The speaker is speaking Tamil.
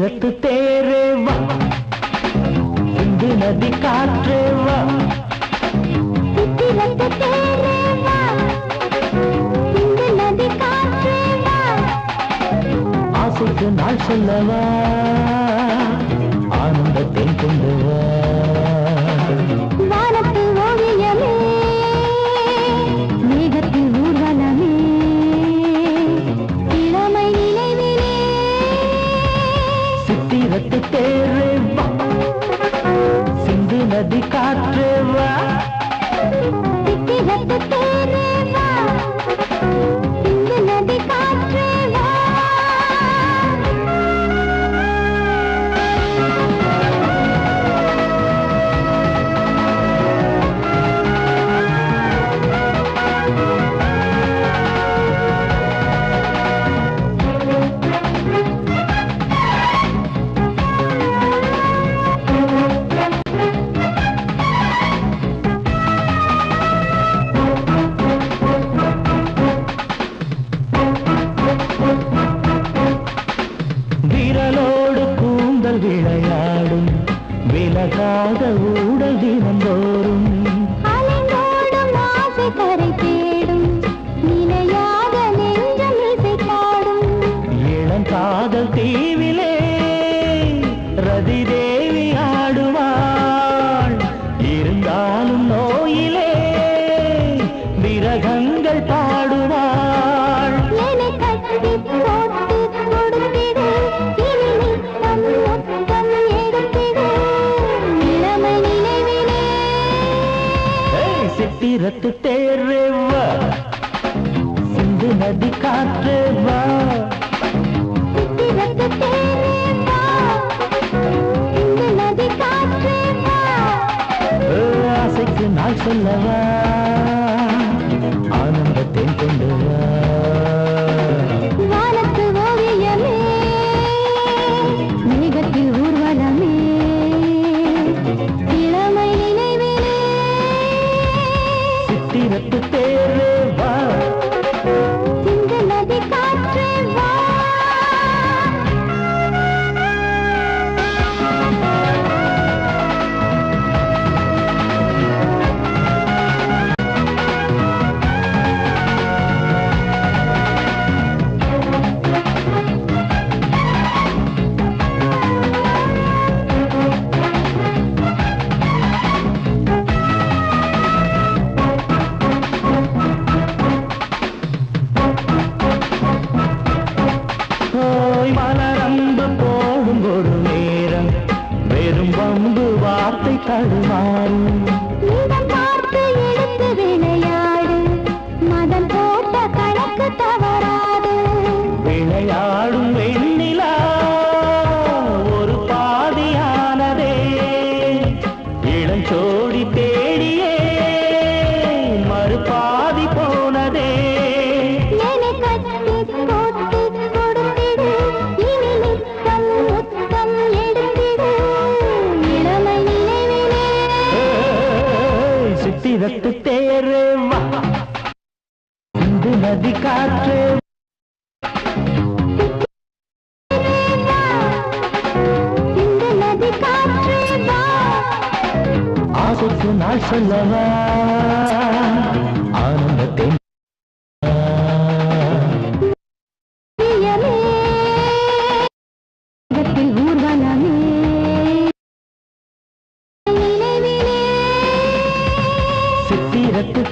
சிரத்து தேரே வா. சிந்து நதி காற்றே வா. நாள் சொல்லவா. रहते तेरे सिंधु नदी का ट्रेवा விளையாடும் விலகாத ஊடல் தினந்தோறும் கரை தேடும் நிலையாக காதல் தீவிலே ரதிதே தீரத்து தேர்வா சிந்து நதி காற்றே வா. வார்த்தை தடுமாறும் பார்த்து எடுத்து விளையாடு. மதம் போட்ட கணக்கு தவறாது. விளையாடும் ஒரு பாதியானதே. இளஞ்சோடி தே நதி காற்றே. ஆசைக்கு நான் சொல்லவா? ஆனந்தத்தை சித்திரத்து